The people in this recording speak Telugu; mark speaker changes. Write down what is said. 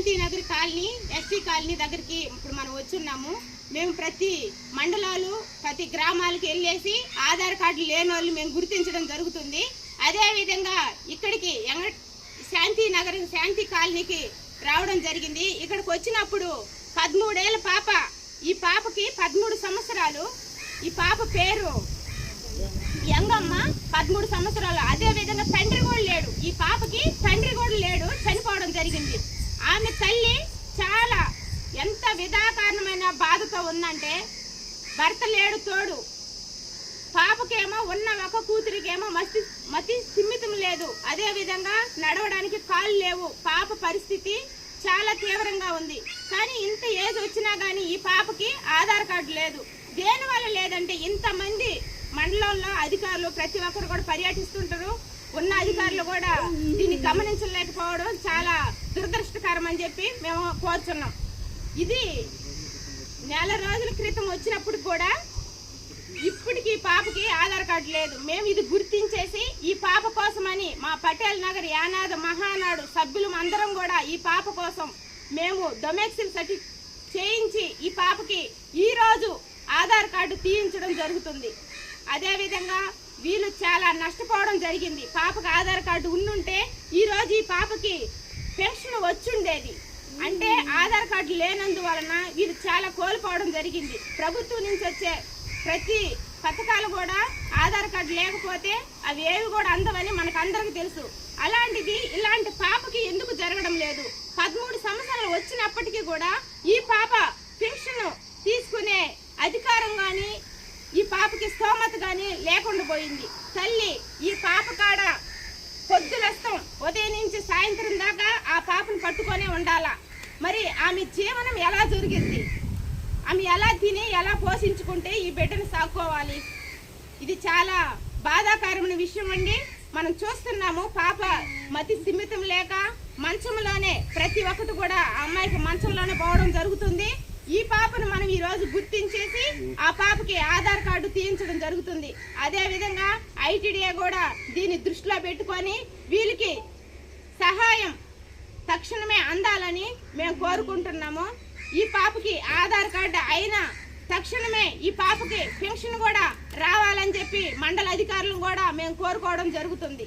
Speaker 1: శాంతినగర్ కాలనీ ఎస్సీ కాలనీ దగ్గరికి ఇప్పుడు మనం వచ్చున్నాము. మేము ప్రతి మండలాలు ప్రతి గ్రామాలకు వెళ్ళేసి ఆధార్ కార్డు లేని వాళ్ళు మేము గుర్తించడం జరుగుతుంది. అదేవిధంగా ఇక్కడికి ఎంగ శాంతి నగర్ శాంతి కాలనీకి రావడం జరిగింది. ఇక్కడికి వచ్చినప్పుడు పదమూడేళ్ళ పాప ఈ పాపకి పదమూడు సంవత్సరాలు. ఈ పాప పేరు యంగమ్మ పదమూడు సంవత్సరాలు. అదే విధంగా తండ్రి కూడా లేడు. ఈ పాపకి తండ్రి కూడా లేడు. చనిపోవడం జరిగింది. ఆమె తల్లి చాలా ఎంత విధాకారణమైన బాధతో ఉందంటే భర్త లేడు తోడు. పాపకేమో ఉన్న ఒక కూతురికేమో మతి మతి సిమ్మితం లేదు. అదేవిధంగా నడవడానికి కాళ్ళు లేవు. పాప పరిస్థితి చాలా తీవ్రంగా ఉంది. కానీ ఇంత ఏజ్ వచ్చినా కానీ ఈ పాపకి ఆధార్ కార్డు లేదు. దేనివల్ల లేదంటే ఇంతమంది మండలంలో అధికారులు ప్రతి ఒక్కరు కూడా పర్యటిస్తుంటారు. ఉన్న అధికారులు కూడా దీన్ని గమనించలేకపోవడం చాలా దురదృష్టకరం అని చెప్పి మేము కోరుచున్నాం. ఇది నెల రోజుల క్రితం వచ్చినప్పుడు కూడా ఇప్పటికి పాపకి ఆధార్ కార్డు లేదు. మేము ఇది గుర్తించేసి ఈ పాప కోసమని మా పటేల్ నగర్ యానాద మహానాడు సభ్యులు అందరం కూడా ఈ పాప కోసం మేము డొమెక్సిల్ సర్టి చేయించి ఈ పాపకి ఈరోజు ఆధార్ కార్డు తీయించడం జరుగుతుంది. అదేవిధంగా వీళ్ళు చాలా నష్టపోవడం జరిగింది. పాపకి ఆధార్ కార్డు ఉండుంటే ఈరోజు ఈ పాపకి పెన్షన్ వచ్చుండేది. అంటే ఆధార్ కార్డు లేనందువలన వీరు చాలా కోల్పోవడం జరిగింది. ప్రభుత్వం నుంచి వచ్చే ప్రతి పథకాలు కూడా ఆధార్ కార్డు లేకపోతే అవి ఏవి కూడా అందవని మనకు అందరికీ తెలుసు. అలాంటిది ఇలాంటి పాపకి ఎందుకు జరగడం లేదు? పదమూడు సంవత్సరాలు వచ్చినప్పటికీ కూడా ఈ పాప పెన్షన్ తీసుకునే అధికారం కానీ ఈ పాపకి స్తోమత కానీ లేకుండా పోయింది. తల్లి ఈ పాప కాడ పొద్దులస్తం నుంచి సాయంత్రం దాకా ఆ పాపను పట్టుకొనే ఉండాలా? మరి ఆమె జీవనం ఎలా జరిగింది? ఆమె ఎలా తిని ఎలా పోషించుకుంటే ఈ బిడ్డను సాక్కోవాలి? ఇది చాలా బాధాకరమైన విషయం అండి. మనం చూస్తున్నాము పాప మతి సిమితం లేక మంచంలోనే ప్రతి ఒక్కటి కూడా ఆ అమ్మాయికి మంచంలోనే పోవడం జరుగుతుంది. ఈ పాపను మనం ఈరోజు గుర్తించేసి ఆ పాపకి ఆధార్ కార్డు తీయించడం జరుగుతుంది. అదేవిధంగా ఐటీడీఏ కూడా దీన్ని దృష్టిలో పెట్టుకొని వీళ్ళకి తక్షణమే అందాలని మేము కోరుకుంటున్నాము. ఈ పాపకి ఆధార్ కార్డు అయినా తక్షణమే ఈ పాపకి పెన్షన్ కూడా రావాలని చెప్పి మండల అధికారులను కూడా మేము కోరుకోవడం జరుగుతుంది.